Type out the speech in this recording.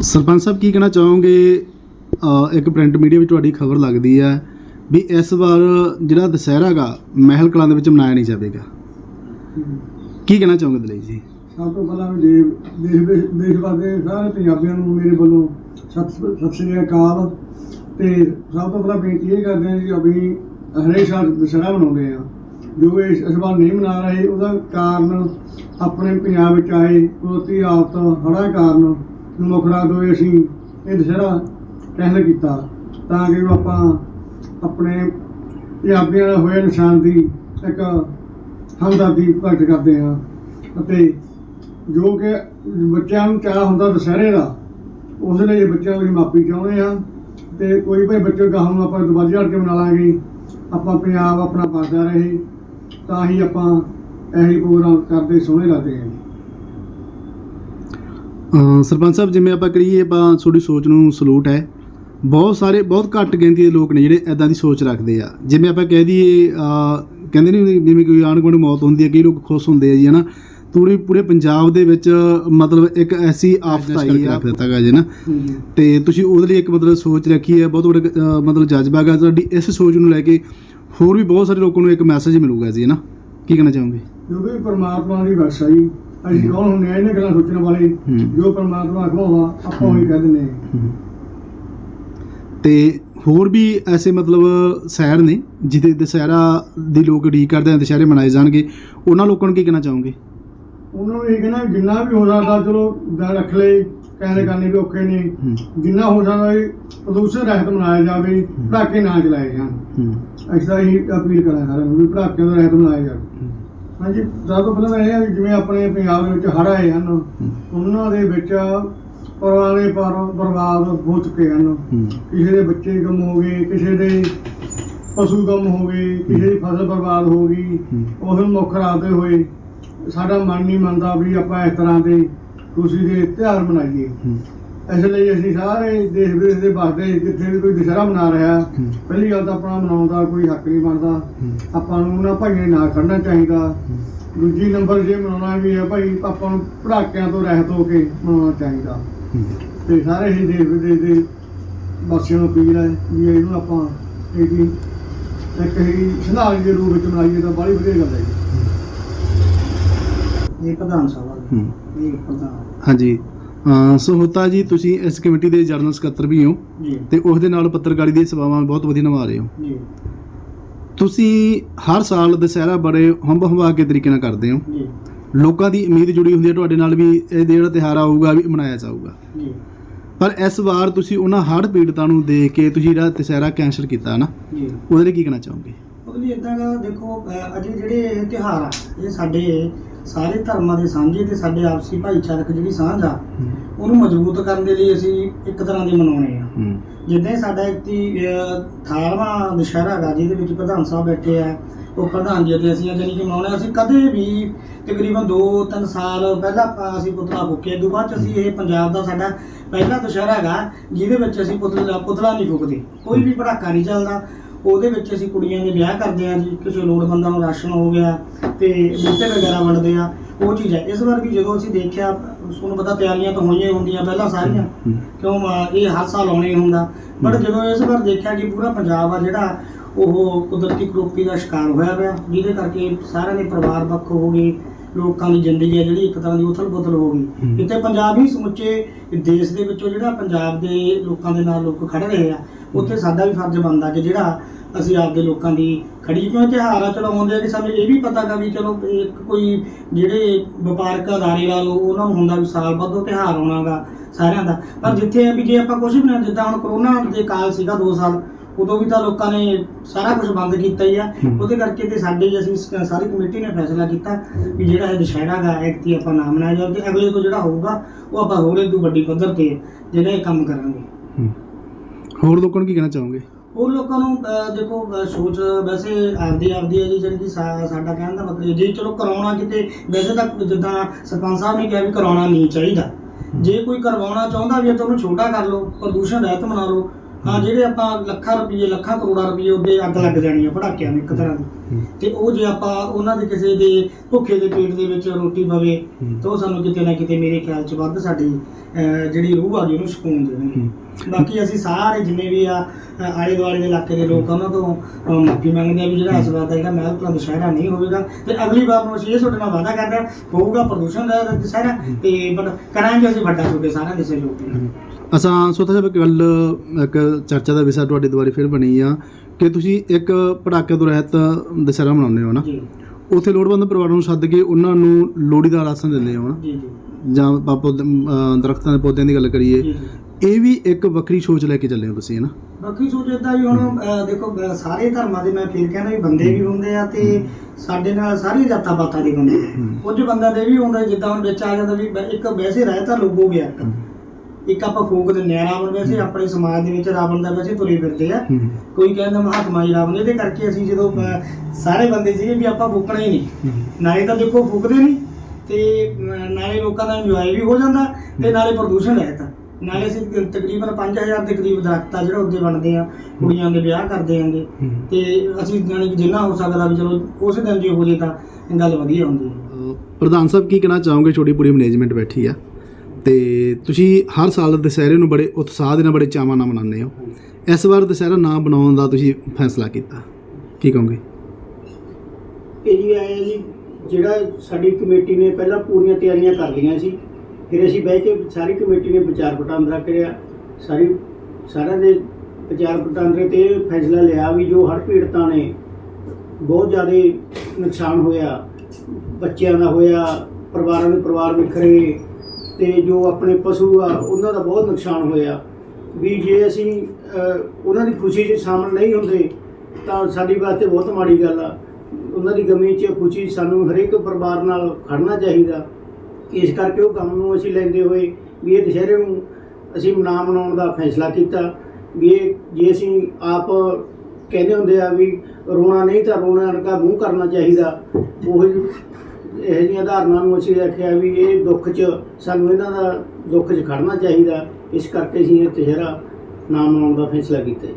ਸਰਪੰਚ ਸਾਹਿਬ, ਕੀ ਕਹਿਣਾ ਚਾਹੋਗੇ? ਇੱਕ ਪ੍ਰਿੰਟ ਮੀਡੀਆ ਵਿੱਚ ਤੁਹਾਡੀ ਖਬਰ ਲੱਗਦੀ ਹੈ ਵੀ ਇਸ ਵਾਰ ਜਿਹੜਾ ਦੁਸਹਿਰਾ ਗਾ ਮਹਿਲ ਕਲਾਂ ਦੇ ਵਿੱਚ ਮਨਾਇਆ ਨਹੀਂ ਜਾਵੇਗਾ। ਕੀ ਕਹਿਣਾ ਚਾਹੋਗੇ ਦਲੇਰ ਜੀ? ਸਭ ਤੋਂ ਪਹਿਲਾਂ ਵੀ ਦੇਸ਼ ਦੇਸ਼ ਦੇ ਵਾਸਤੇ ਸਾਰੇ ਪੰਜਾਬੀਆਂ ਨੂੰ ਮੇਰੇ ਵੱਲੋਂ ਸਤਿ ਸ੍ਰੀ- ਸਤਿ ਸ੍ਰੀ ਅਕਾਲ। ਤੇ ਸਭ ਤੋਂ ਪਹਿਲਾਂ ਬੇਨਤੀ ਇਹ ਕਰਦੇ ਹਾਂ ਜੀ ਅਭੀ ਹਰੇਕ ਸਾਲ ਦੁਸਹਿਰਾ ਮਨਾਉਂਦੇ ਆ ਜੋ ਇਸ ਇਸ ਵਾਰ ਨਹੀਂ ਮਨਾ ਰਹੇ, ਉਹਦਾ ਕਾਰਨ ਆਪਣੇ ਪੰਜਾਬ ਵਿੱਚ ਆਏ ਕੁਦਰਤੀ ਆਫਤ ਹੜ੍ਹਾਂ ਕਾਰਨ ਨੂੰ ਮੁੱਖ ਰੱਖਦੇ ਅਸੀਂ ਇਹ ਦੁਸਹਿਰਾ ਕੈਂਸਲ ਕੀਤਾ ਤਾਂ ਕਿ ਉਹ ਆਪਾਂ ਆਪਣੇ ਪੰਜਾਬੀਆਂ ਨਾਲ ਹੋਏ ਨਿਸ਼ਾਨ ਦੀ ਇੱਕ ਹਮਦਰਦੀ ਪ੍ਰਗਟ ਕਰਦੇ ਹਾਂ। ਅਤੇ ਜੋ ਕਿ ਬੱਚਿਆਂ ਨੂੰ ਚਾਹ ਹੁੰਦਾ ਦੁਸਹਿਰੇ ਦਾ ਉਸ ਲਈ ਬੱਚਿਆਂ ਨੂੰ ਅਸੀਂ ਮਾਪੀ ਚਾਹੁੰਦੇ ਹਾਂ। ਤੇ ਕੋਈ ਭਾਈ ਬੱਚੇ ਗਾਹਾਂ ਨੂੰ ਆਪਾਂ ਦੁਬਾਰਾ ਝਾੜ ਕੇ ਬਣਾ ਲਾਂਗੇ ਆਪਾਂ ਪੰਜਾਬ ਆਪਣਾ ਵਸਦਾ ਰਹੇ ਤਾਂ ਹੀ ਆਪਾਂ ਇਹੋ ਜਿਹੇ ਪ੍ਰੋਗਰਾਮ ਕਰਦੇ ਸੋਹਣੇ ਲੱਗਦੇ ਹਾਂ। ਅ, ਸਰਪੰਚ ਸਾਹਿਬ ਜਿਵੇਂ ਆਪਾਂ ਕਰੀਏ ਆਪਾਂ ਤੁਹਾਡੀ ਸੋਚ ਨੂੰ ਸਲੂਟ ਹੈ। ਬਹੁਤ ਸਾਰੇ ਬਹੁਤ ਘੱਟ ਗਿਣਤੀ ਦੇ ਲੋਕ ਨੇ ਜਿਹੜੇ ਐਦਾਂ ਦੀ ਸੋਚ ਰੱਖਦੇ ਆ। ਜਿਵੇਂ ਆਪਾਂ ਕਹਿ ਦਈਏ ਕਹਿੰਦੇ ਨਹੀਂ ਜਿਵੇਂ ਕੋਈ ਆਂਢ ਗੁਆਂਢ ਮੌਤ ਹੁੰਦੀ ਹੈ ਕਈ ਲੋਕ ਖੁਸ਼ ਹੁੰਦੇ ਆ ਜੀ ਹਨਾ? ਪੂਰੇ ਪੂਰੇ ਪੰਜਾਬ ਦੇ ਵਿੱਚ ਮਤਲਬ ਇੱਕ ਐਸੀ ਆਫਤ ਆਈ ਆ। ਦਿੱਤਾ ਗਾ ਜੀ ਨਾ ਤੇ ਤੁਸੀਂ ਉਹਦੇ ਲਈ ਇੱਕ ਮਤਲਬ ਸੋਚ ਰੱਖੀ ਹੈ ਬਹੁਤ ਵੱਡਾ ਮਤਲਬ ਜਜ਼ਬਾ ਹੈ ਤੁਹਾਡੀ ਇਸ ਸੋਚ ਨੂੰ ਲੈ ਕੇ ਹੋਰ ਵੀ ਬਹੁਤ ਸਾਰੇ ਲੋਕਾਂ ਨੂੰ ਇੱਕ ਮੈਸੇਜ ਮਿਲੂਗਾ ਜੀ ਨਾ ਕੀ ਕਹਿਣਾ ਚਾਹੋਗੇ? ਜੋ ਵੀ ਪਰਮਾਤਮਾ ਦੀ ਬਖਸ਼ਾ ਜੀ। ਅਸੀਂ ਕੌਣ ਹੁੰਦੇ ਆ ਇਹਨਾਂ ਗੱਲਾਂ ਸੋਚਣ ਵਾਲੇ ਹੂੰ। ਜੋ ਪਰਮਾਤਮਾ ਕਹਾਉਂਦਾ ਆਪਾਂ ਉਹੀ ਕਹਿ ਹਾਂ। ਤੇ ਹੋਰ ਵੀ ਐਸੇ ਮਤਲਬ ਸ਼ਹਿਰ ਨੇ ਜਿੱਥੇ ਦੁਸਹਿਰਾ ਦੀ ਲੋਕ ਉਡੀਕ ਕਰਦੇ ਆ ਦੁਸਹਿਰੇ ਮਨਾਏ ਜਾਣਗੇ ਉਹਨਾਂ ਲੋਕਾਂ ਨੂੰ ਕੀ ਕਹਿਣਾ ਚਾਹੋਗੇ? ਉਹਨਾਂ ਨੂੰ ਇਹ ਕਹਿਣਾ ਜਿੰਨਾ ਵੀ ਹੋ ਸਕਦਾ ਚਲੋ ਦਾ ਰੱਖ ਲਏ ਕਹਿੰਦੇ ਕਰਨੇ ਵੀ ਔਖੇ ਨੇ। ਹੂੰ, ਜਿੰਨਾ ਹੋ ਸਕਦਾ ਪ੍ਰਦੂਸ਼ਣ ਰਹਿਤ ਮਨਾਇਆ ਜਾਵੇ ਪਟਾਕੇ ਨਾ ਚਲਾਏ ਜਾਣ। ਹੂੰ, ਤਾਂ ਇਹੀ ਅਪੀਲ ਕਰਾਂ ਸਾਰਿਆਂ ਨੂੰ ਵੀ ਪਟਾਕਿਆਂ ਦਾ ਰਹਿਤ ਮਨਾਇਆ ਜਾਵੇ। ਹਾਂਜੀ ਸਭ ਤੋਂ ਪਹਿਲਾਂ ਇਹ ਹੈ ਵੀ ਜਿਵੇਂ ਆਪਣੇ ਪੰਜਾਬ ਦੇ ਵਿੱਚ ਹੜ੍ਹ ਆਏ ਹਨ ਉਹਨਾਂ ਦੇ ਵਿੱਚ ਪਰਿਵਾਰੇ ਪਰ ਬਰਬਾਦ ਹੋ ਚੁੱਕੇ ਹਨ। ਕਿਸੇ ਦੇ ਬੱਚੇ ਗੁੰਮ ਹੋ ਗਏ ਕਿਸੇ ਦੇ ਪਸ਼ੂ ਗੁੰਮ ਹੋ ਗਏ ਕਿਸੇ ਦੀ ਫਸਲ ਬਰਬਾਦ ਹੋ ਗਈ ਉਸ ਨੂੰ ਮੁੱਖ ਰੱਖਦੇ ਹੋਏ। ਸਾਡਾ ਮਨ ਨਹੀਂ ਮੰਨਦਾ ਵੀ ਆਪਾਂ ਇਸ ਤਰ੍ਹਾਂ ਦੇ ਖੁਸ਼ੀ ਦੇ ਤਿਉਹਾਰ ਮਨਾਈਏ। ਇਸ ਲਈ ਅਸੀਂ ਸਾਰੇ ਦੇਸ਼ ਵਿਦੇਸ਼ ਦੇ ਵਸਦੇ ਜਿੱਥੇ ਵੀ ਕੋਈ ਦੁਸਹਿਰਾ ਮਨਾ ਰਿਹਾ ਪਹਿਲੀ ਗੱਲ ਤਾਂ ਆਪਣਾ ਮਨਾਉਣ ਦਾ ਕੋਈ ਹੱਕ ਨਹੀਂ ਬਣਦਾ। ਆਪਾਂ ਨੂੰ ਉਹਨਾਂ ਭਾਈਆਂ ਦੇ ਨਾਲ ਖੜਨਾ ਚਾਹੀਦਾ। ਦੂਜੀ ਨੰਬਰ ਜੇ ਮਨਾਉਣਾ ਵੀ ਹੈ ਭਾਈ ਆਪਾਂ ਨੂੰ ਪੜਾਕਿਆਂ ਤੋਂ ਰਹਿਤ ਹੋ ਕੇ ਮਨਾਉਣਾ ਚਾਹੀਦਾ। ਤੇ ਸਾਰੇ ਹੀ ਦੇਸ਼ ਵਿਦੇਸ਼ ਦੇ ਵਾਸੀਆਂ ਨੂੰ ਅਪੀਲ ਹੈ ਵੀ ਇਹਨੂੰ ਆਪਾਂ ਇਹਦੀ ਇੱਕ ਹੀ ਸੰਧਾਲ ਦੇ ਰੂਪ ਵਿੱਚ ਮਨਾਈਏ ਤਾਂ ਬੜੀ ਵਧੀਆ ਗੱਲ ਹੈ ਇਹ ਪ੍ਰਧਾਨ ਸਭਾ ਹੂੰ। ਇਹ ਪ੍ਰਧਾਨ। ਹਾਂਜੀ। ਅ, ਸੋ ਹੋਤਾ ਜੀ ਤੁਸੀਂ ਇਸ ਕਮੇਟੀ ਦੇ ਜਨਰਲ ਸਕੱਤਰ ਵੀ ਹੋ ਜੀ। ਤੇ ਉਸ ਦੇ ਨਾਲ ਪੱਤਰਕਾਰੀ ਦੀਆਂ ਸੇਵਾਵਾਂ ਬਹੁਤ ਵਧੀਆ ਨਿਭਾ ਰਹੇ ਹੋ। ਜੀ। ਤੁਸੀਂ ਹਰ ਸਾਲ ਦੁਸਹਿਰਾ ਬੜੇ ਹੰਬ ਹੰਬਾ ਕੇ ਤਰੀਕੇ ਨਾਲ ਕਰਦੇ ਹੋ। ਜੀ। ਲੋਕਾਂ ਦੀ ਉਮੀਦ ਜੁੜੀ ਹੁੰਦੀ ਹੈ ਤੁਹਾਡੇ ਨਾਲ ਵੀ ਇਹ ਜਿਹੜਾ ਤਿਉਹਾਰ ਆਊਗਾ ਵੀ ਮਨਾਇਆ ਜਾਊਗਾ। ਜੀ। ਪਰ ਇਸ ਵਾਰ ਤੁਸੀਂ ਉਹਨਾਂ ਹੜ੍ਹ ਪੀੜਤਾਂ ਨੂੰ ਦੇਖ ਕੇ ਤੁਸੀਂ ਜਿਹੜਾ ਦੁਸਹਿਰਾ ਕੈਂਸਲ ਕੀਤਾ ਨਾ ਜੀ। ਉਹਦੇ ਲਈ ਕੀ ਕਹਿਣਾ ਚਾਹੋਗੇ? ਉਹਦੇ ਲਈ ਇਦਾਂ ਦਾ ਦੇਖੋ ਅਜੇ ਜਿਹੜੇ ਇਹ ਤਿਉਹਾਰ ਆ ਇਹ ਸਾਡੇ ਸਾਰੇ ਧਰਮਾਂ ਦੇ ਸਾਂਝੇ ਤੇ ਸਾਡੇ ਆਪਸੀ ਭਾਈਚਾਰਕ ਜਿਹੜੀ ਸਾਂਝ ਆ ਉਹਨੂੰ ਮਜ਼ਬੂਤ ਕਰਨ ਦੇ ਲਈ ਅਸੀਂ ਇੱਕ ਤਰ੍ਹਾਂ ਦੇ ਮਨਾਉਣੇ ਆ। ਜਿੱਦਾਂ ਸਾਡਾ ਇੱਕ 18ਵਾਂ ਦੁਸ਼ਹਿਰਾ ਹੈਗਾ ਜਿਹਦੇ ਵਿੱਚ ਪ੍ਰਧਾਨ ਸਾਹਿਬ ਬੈਠੇ ਆ ਉਹ ਪ੍ਰਧਾਨ ਜੀ ਤੇ ਅਸੀਂ ਜਾਨੀ ਕਿ ਮਨਾਉਣੇ ਅਸੀਂ ਕਦੇ ਵੀ ਤਕਰੀਬਨ 2-3 ਸਾਲ ਪਹਿਲਾਂ ਅਸੀਂ ਪੁਤਲਾ ਫੂਕਿਆ ਤੋਂ ਬਾਅਦ 'ਚ ਅਸੀਂ ਇਹ ਪੰਜਾਬ ਦਾ ਸਾਡਾ ਪਹਿਲਾ ਦੁਸ਼ਹਿਰਾ ਹੈਗਾ ਜਿਹਦੇ ਵਿੱਚ ਅਸੀਂ ਪੁਤਲਾ ਪੁਤਲਾ ਨਹੀਂ ਫੂਕਦੇ। ਕੋਈ ਵੀ ਪੜਾਕਾ ਨਹੀਂ ਚੱਲਦਾ ਉਹਦੇ ਵਿੱਚ ਅਸੀਂ ਕੁੜੀਆਂ ਦੇ ਵਿਆਹ ਕਰਦੇ ਆ ਜੀ ਕਿਸੇ ਲੋੜਵੰਦਾਂ ਨੂੰ ਰਾਸ਼ਨ ਹੋ ਗਿਆ ਤੇ ਬੂਟੇ ਵਗੈਰਾ ਵੰਡਦੇ ਆ ਉਹ ਚੀਜ਼ ਹੈ। ਇਸ ਵਾਰ ਵੀ ਜਦੋਂ ਅਸੀਂ ਦੇਖਿਆ ਤੁਹਾਨੂੰ ਪਤਾ ਤਿਆਰੀਆਂ ਤਾਂ ਹੋਈਆਂ ਹੀ ਹੁੰਦੀਆਂ ਪਹਿਲਾਂ ਸਾਰੀਆਂ ਕਿਉਂ ਇਹ ਹਰ ਸਾਲ ਆਉਣੇ ਹੁੰਦਾ। ਬਟ ਜਦੋਂ ਇਸ ਵਾਰ ਦੇਖਿਆ ਕਿ ਪੂਰਾ ਪੰਜਾਬ ਆ ਜਿਹੜਾ ਉਹ ਕੁਦਰਤੀ ਕਰੋਪੀ ਦਾ ਸ਼ਿਕਾਰ ਹੋਇਆ ਪਿਆ ਜਿਹਦੇ ਕਰਕੇ ਸਾਰਿਆਂ ਦੇ ਪਰਿਵਾਰ ਵੱਖ ਹੋ ਗਏ। ਲੋਕਾਂ ਦੀ ਜ਼ਿੰਦਗੀ ਹੈ ਜਿਹੜੀ ਇੱਕ ਤਰ੍ਹਾਂ ਦੀ ਉਥਲ-ਪੁਥਲ ਹੋ ਗਈ। ਇੱਥੇ ਪੰਜਾਬ ਹੀ ਸਮੁੱਚੇ ਦੇਸ਼ ਦੇ ਵਿੱਚੋਂ ਜਿਹੜਾ ਪੰਜਾਬ ਦੇ ਲੋਕਾਂ ਦੇ ਨਾਲ ਲੋਕ ਖੜੇ ਰਹੇ ਆ ਉੱਥੇ ਸਾਡਾ ਵੀ ਫਰਜ਼ ਬਣਦਾ ਕਿ ਜਿਹੜਾ ਅਸੀਂ ਆਪਦੇ ਲੋਕਾਂ ਦੀ ਖੜੀ ਕਿਉਂ ਚਲੋ ਆਉਂਦੇ ਆ ਕਿ ਸਾਨੂੰ ਇਹ ਵੀ ਪਤਾ ਗਾ ਵੀ ਚਲੋ ਇੱਕ ਕੋਈ ਜਿਹੜੇ ਵਪਾਰਕ ਅਦਾਰੇ ਲਾ ਲਓ ਉਹਨਾਂ ਨੂੰ ਹੁੰਦਾ ਵੀ ਸਾਲ ਬਾਅਦ ਉਹ ਤਿਉਹਾਰ ਆਉਣਾਗਾ ਸਾਰਿਆਂ ਦਾ। ਪਰ ਜਿੱਥੇ ਆ ਵੀ ਜੇ ਆਪਾਂ ਕੁਝ ਵੀ ਨਾ ਜਿੱਦਾਂ ਹੁਣ ਕਰੋਨਾ ਦੇ ਕਾਲ ਸੀਗਾ 2 ਸਾਲ ਉਦੋਂ ਵੀ ਤਾਂ ਲੋਕਾਂ ਨੇ ਸਾਰਾ ਕੁਝ ਬੰਦ ਕੀਤਾ ਹੀ ਆ। ਉਹਦੇ ਕਰਕੇ ਤੇ ਸਾਡੇ ਅਸੀਂ ਸ- ਸਾਰੀ ਕਮੇਟੀ ਨੇ ਫੈਸਲਾ ਕੀਤਾ ਵੀ ਜਿਹੜਾ ਇਹ ਦੁਸ਼ਹਿਰਾ ਗਾ ਐਕਤੀ ਆਪਾਂ ਨਾ ਮਨਾਇਆ ਜਾਵੇ ਤੇ ਅਗਲੇ ਤੋਂ ਜਿਹੜਾ ਹੋਊਗਾ ਉਹ ਆਪਾਂ ਹੋਰ ਇਦੋਂ ਵੱਡੀ ਪੱਧਰ ਤੇ ਜਿਹੜਾ ਇਹ ਕੰਮ ਕਰਾਂਗੇ। ਹੂੰ। ਹੋਰ ਲੋਕਾਂ ਨੂੰ ਕੀ ਕਹਿਣਾ ਚਾਹੋਗੇ? ਉਹ ਲੋਕਾਂ ਨੂੰ ਅਹ, ਦੇਖੋ ਅਹ, ਸੋਚ ਵੈਸੇ ਆਪਦੀ ਆਪਦੀ ਹੈ ਜੀ ਜਿਹੜੀ ਕਿ ਸਾ- ਸਾਡਾ ਕਹਿਣ ਦਾ ਮਤਲਬ ਜੇ ਚਲੋ ਕਰਾਉਣਾ ਕਿਤੇ ਵੈਸੇ ਤਾਂ ਜਿੱਦਾਂ ਸਰਪੰਚ ਸਾਹਿਬ ਨੇ ਕਿਹਾ ਵੀ ਕਰਾਉਣਾ ਨਹੀਂ ਚਾਹੀਦਾ। ਜੇ ਕੋਈ ਕਰਵਾਉਣਾ ਚਾਹੁੰਦਾ ਵੀ ਹੈ ਤਾਂ ਉਹਨੂੰ ਛੋਟਾ ਕਰ ਲਓ ਪ੍ਰਦੂਸ਼ਣ ਰਹਿਤ ਬਣਾ ਲਓ ਹਾਂ ਜਿਹੜੇ ਆਪਾਂ ਲੱਖਾਂ ਰੁਪਏ ਲੱਖਾਂ ਕਰੋੜਾਂ ਰੁਪਏ ਉਹਦੇ ਅੱਗ ਲੱਗ ਜਾਣੀ ਆ ਪੜਾਕਿਆਂ ਨੂੰ ਇੱਕ ਤਰ੍ਹਾਂ ਦੀ। ਹੂੰ। ਤੇ ਉਹ ਜੇ ਆਪਾਂ ਉਹਨਾਂ ਦੇ ਕਿਸੇ ਦੇ ਭੁੱਖੇ ਦੇ ਪੇਟ ਦੇ ਵਿੱਚ ਰੋਟੀ ਪਵੇ ਹੂੰ। ਤਾਂ ਉਹ ਸਾਨੂੰ ਕਿਤੇ ਨਾ ਕਿਤੇ ਮੇਰੇ ਖਿਆਲ 'ਚ ਵੱਧ ਸਾਡੀ ਜਿਹੜੀ ਰੂਹ ਆ ਗਈ ਉਹਨੂੰ ਸਕੂਨ ਦੇਣਗੇ। ਹੂੰ। ਬਾਕੀ ਅਸੀਂ ਸਾਰੇ ਜਿੰਨੇ ਵੀ ਆ ਆਲੇ ਦੁਆਲੇ ਦੇ ਇਲਾਕੇ ਦੇ ਲੋਕ ਉਹਨਾਂ ਤੋਂ ਮਾਫੀ ਮੰਗਦੇ ਆ ਵੀ ਜਿਹੜਾ ਇਸ ਵਾਰ ਦਾ ਜਿਹੜਾ ਮਹਿਲ ਕਲਾ ਦੁਸ਼ਹਿਰਾ ਨਹੀਂ ਹੋਵੇਗਾ। ਤੇ ਅਗਲੀ ਵਾਰ ਨੂੰ ਅਸੀਂ ਇਹ ਤੁਹਾਡੇ ਨਾਲ ਵਾਅਦਾ ਕਰਦੇ ਹਾਂ ਹੋਊਗਾ ਪ੍ਰਦੂਸ਼ਣ ਦਾ ਦੁਸ਼ਹਿਰਾ ਤੇ ਬਟ ਕਰਾਂਗੇ ਅਸੀਂ ਵੱਡਾ ਤੁਹਾਡੇ ਸਾਰਿਆਂ ਦੇ ਸਹਿਯੋਗ ਨਾਲ। ਅਸਾਂ ਸੋਤਾ ਸਾਹਿਬ ਗੱਲ ਇੱਕ ਚਰਚਾ ਦਾ ਵਿਸ਼ਾ ਤੁਹਾਡੇ ਦੁਆਰੇ ਫਿਰ ਬਣੀ ਆ ਕਿ ਤੁਸੀਂ ਇੱਕ ਪਟਾਕੇ ਤੋਂ ਰਹਿਤ ਦੁਸਹਿਰਾ ਮਨਾਉਂਦੇ ਹੋ ਨਾ? ਉੱਥੇ ਲੋੜਵੰਦ ਪਰਿਵਾਰਾਂ ਨੂੰ ਸੱਦ ਕੇ ਉਹਨਾਂ ਨੂੰ ਲੋੜੀ ਦਾ ਰਾਸ਼ਨ ਦਿੰਦੇ ਹੋ ਨਾ? ਜੀ ਅਮ, ਦਰਖਤਾਂ ਦੇ ਪੌਦਿਆਂ ਦੀ ਗੱਲ ਕਰੀਏ ਇਹ ਵੀ ਇੱਕ ਵੱਖਰੀ ਸੋਚ ਲੈ ਕੇ ਚੱਲੇ ਹੋ ਤੁਸੀਂ ਹੈ ਨਾ? ਬਾਕੀ ਸੋਚ ਏਦਾਂ ਵੀ ਹੁਣ ਦੇਖੋ ਸਾਰੇ ਧਰਮਾਂ ਦੇ ਮੈਂ ਫਿਰ ਕਹਿੰਦਾ ਵੀ ਬੰਦੇ ਵੀ ਹੁੰਦੇ ਆ ਤੇ ਸਾਡੇ ਨਾਲ ਸਾਰੀਆਂ ਜਾਤਾਂ ਪਾਤਾਂ ਦੇ ਬੰਦੇ। ਕੁਝ ਬੰਦਾ ਦੇ ਵੀ ਹੁੰਦਾ ਜਿੱਦਾਂ ਹੁਣ ਵਿੱਚ ਆ ਜਾਂਦਾ ਵੀ ਇੱਕ ਵੈਸੇ ਰਹਿ ਤਾਂ ਲੋਗੋ ਗਿਆ। ਇੱਕ। ਆਪਾਂ ਫੂਕ ਦਿੰਦੇ ਆ ਰਾਵਣ ਵੈਸੇ ਆਪਣੇ ਸਮਾਜ ਦੇ ਵਿੱਚ ਰਾਵਣ ਦਾ ਵੈਸੇ ਤੁਰੇ ਫਿਰਦੇ ਆ ਹੂੰ। ਕੋਈ ਕਹਿੰਦਾ ਮਹਾਤਮਾ ਜੀ ਰਾਵਣ ਇਹਦੇ ਕਰਕੇ ਅਸੀਂ ਜਦੋਂ ਅਹ, ਸਾਰੇ ਬੰਦੇ ਸੀਗੇ ਵੀ ਆਪਾਂ ਫੂਕਣਾ ਹੀ ਨਹੀਂ ਹੂੰ। ਨਾਲੇ ਤਾਂ ਦੇਖੋ ਫੂਕਦੇ ਨਹੀਂ ਤੇ ਅਮ, ਨਾਲੇ ਲੋਕਾਂ ਦਾ ਇੰਜੋਏ ਵੀ ਹੋ ਜਾਂਦਾ ਤੇ ਨਾਲੇ ਪ੍ਰਦੂਸ਼ਣ ਰਹਿਤਾ ਨਾਲੇ ਅਸੀਂ ਤਕ- ਤਕਰੀਬਨ 5000 ਦੇ ਕਰੀਬ ਦਰਖਤ ਆ ਜਿਹੜਾ ਉੱਤੇ ਬਣਦੇ ਆ ਕੁੜੀਆਂ ਦੇ ਵਿਆਹ ਕਰਦੇ ਆਂਗੇ ਹੂੰ। ਤੇ ਅਸੀਂ ਜਾਣੀ ਕਿ ਜਿੰਨਾ ਹੋ ਸਕਦਾ ਵੀ ਚਲੋ ਉਸ ਦਿਨ ਜੇ ਹੋ ਜੇ ਤਾਂ ਗੱਲ ਵਧੀਆ ਹੁੰਦੀ ਹੈ ਪ੍ਰਧਾਨ ਸਾਹਿਬ ਕੀ ਕਹਿਣਾ ਚਾਹੋਗੇ ਛੋਟੀ ਪੂਰੀ ਮੈਨੇਜਮੈਂਟ ਬੈਠੀ ਆ ਤੇ ਤੁਸੀਂ ਹਰ ਸਾਲ ਦੁਸਹਿਰੇ ਨੂੰ ਬੜੇ ਉਤਸ਼ਾਹ ਦੇ ਨਾਲ ਬੜੇ ਚਾਵਾਂ ਨਾਲ ਮਨਾਉਂਦੇ ਹੋ। ਇਸ ਵਾਰ ਦੁਸਹਿਰਾ ਨਾ ਬਣਾਉਣ ਦਾ ਤੁਸੀਂ ਫੈਸਲਾ ਕੀਤਾ। ਕੀ ਕਹੋਗੇ? ਇਹ ਜੀ ਆਇਆ ਜੀ, ਜਿਹੜਾ ਸਾਡੀ ਕਮੇਟੀ ਨੇ ਪਹਿਲਾਂ ਪੂਰੀਆਂ ਤਿਆਰੀਆਂ ਕਰ ਲਈਆਂ ਸੀ, ਫਿਰ ਅਸੀਂ ਬਹਿ ਕੇ ਸਾਰੀ ਕਮੇਟੀ ਨੇ ਵਿਚਾਰ ਵਟਾਂਦਰਾ ਕਰਿਆ। ਸਾਰੀ, ਸਾਰਿਆਂ ਦੇ ਵਿਚਾਰ ਵਟਾਂਦਰੇ ਤੇ ਫੈਸਲਾ ਲਿਆ ਵੀ ਜੋ ਹਰ ਪੀੜਤਾਂ ਨੇ ਬਹੁਤ ਜ਼ਿਆਦਾ ਨੁਕਸਾਨ ਹੋਇਆ, ਬੱਚਿਆਂ ਦਾ ਹੋਇਆ, ਪਰਿਵਾਰਾਂ ਦੇ ਪਰਿਵਾਰ ਵਿਖਰੇ ਤੇ ਜੋ ਆਪਣੇ ਪਸ਼ੂ ਆ, ਉਹਨਾਂ ਦਾ ਬਹੁਤ ਨੁਕਸਾਨ ਹੋਇਆ। ਵੀ ਜੇ ਅਸੀਂ ਉਹਨਾਂ ਦੀ ਖੁਸ਼ੀ 'ਚ ਸ਼ਾਮਲ ਨਹੀਂ ਹੁੰਦੇ, ਤਾਂ ਸਾਡੀ ਵਾਸਤੇ ਬਹੁਤ ਮਾੜੀ ਗੱਲ ਆ। ਉਹਨਾਂ ਦੀ ਗਮੀ 'ਚ ਖੁਸ਼ੀ ਸਾਨੂੰ ਹਰੇਕ ਪਰਿਵਾਰ ਨਾਲ ਖੜਨਾ ਚਾਹੀਦਾ। ਇਸ ਕਰਕੇ ਉਹ ਕੰਮ ਨੂੰ ਅਸੀਂ ਲੈਂਦੇ ਹੋਏ ਵੀ ਇਹ ਦੁਸ਼ਹਿਰੇ ਨੂੰ ਅਸੀਂ ਮਨਾ ਮਨਾਉਣ ਦਾ ਫੈਸਲਾ ਕੀਤਾ। ਵੀ ਇਹ, ਜੇ ਅਸੀਂ ਆਪ ਕਹਿੰਦੇ ਹੁੰਦੇ ਆ ਵੀ ਰੋਣਾ ਨਹੀਂ ਤਾਂ ਰੋਣਾ ਅਣਕਾ ਮੂੰਹ ਕਰਨਾ ਚਾਹੀਦਾ। ਉਹ ਇਹ ਜਿਹੀਆਂ ਧਾਰਨਾ ਨੂੰ ਅਸੀਂ ਆਖਿਆ ਵੀ ਇਹ ਦੁੱਖ 'ਚ ਸਾਨੂੰ ਇਹਨਾਂ ਦਾ ਦੁੱਖ 'ਚ ਖੜਨਾ ਚਾਹੀਦਾ। ਇਸ ਕਰਕੇ ਅਸੀਂ ਇਹ ਦੁਸ਼ਹਿਰਾ ਨਾ ਮਨਾਉਣ ਦਾ ਫੈਸਲਾ ਕੀਤਾ ਜੀ।